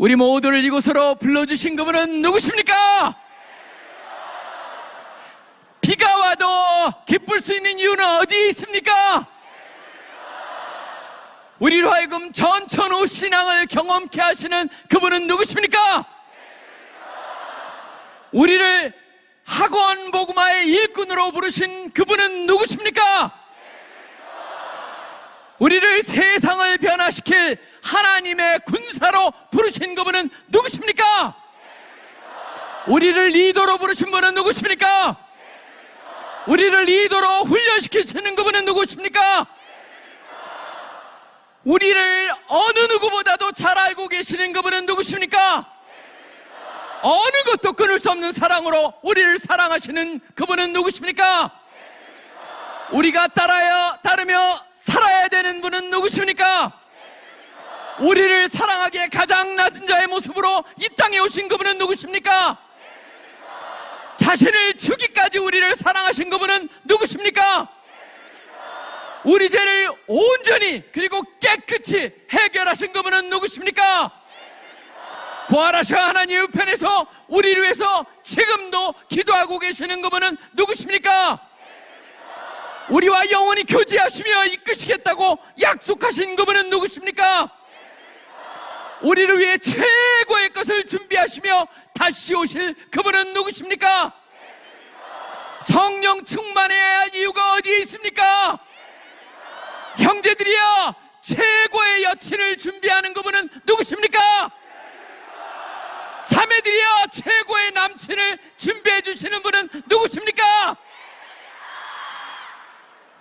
우리 모두를 이곳으로 불러주신 그분은 누구십니까? 비가 와도 기쁠 수 있는 이유는 어디에 있습니까? 우리로 하여금 전천후 신앙을 경험케 하시는 그분은 누구십니까? 우리를 학원 복음화의 일꾼으로 부르신 그분은 누구십니까? 우리를 세상을 변화시킬 하나님의 군사로 부르신 그분은 누구십니까? 우리를 리더로 부르신 분은 누구십니까? 우리를 리더로 훈련시키시는 그분은 누구십니까? 우리를 어느 누구보다도 잘 알고 계시는 그분은 누구십니까? 어느 것도 끊을 수 없는 사랑으로 우리를 사랑하시는 그분은 누구십니까? 우리가 따라야, 따르며 분은 누구십니까? 우리를 사랑하기에 가장 낮은 자의 모습으로 이 땅에 오신 그분은 누구십니까? 자신을 주기까지 우리를 사랑하신 그분은 누구십니까? 우리 죄를 온전히 그리고 깨끗이 해결하신 그분은 누구십니까? 부활하신 하나님 우편에서 우리를 위해서 지금도 기도하고 계시는 그분은 누구십니까? 우리와 영원히 교제하시며 이끄시겠다고 약속하신 그분은 누구십니까? 우리를 위해 최고의 것을 준비하시며 다시 오실 그분은 누구십니까? 성령 충만해야 할 이유가 어디에 있습니까? 형제들이여 최고의 여친을 준비하는 그분은 누구십니까? 자매들이여 최고의 남친을 준비해 주시는 분은 누구십니까?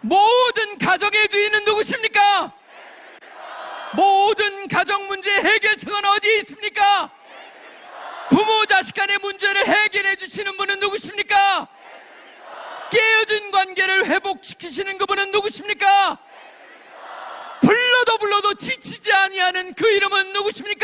모든 가정의 주인은 누구십니까? 모든 가정 문제 해결책은 어디에 있습니까? 부모 자식 간의 문제를 해결해 주시는 분은 누구십니까? 깨어진 관계를 회복시키시는 그분은 누구십니까? 불러도 불러도 지치지 아니하는 그 이름은 누구십니까?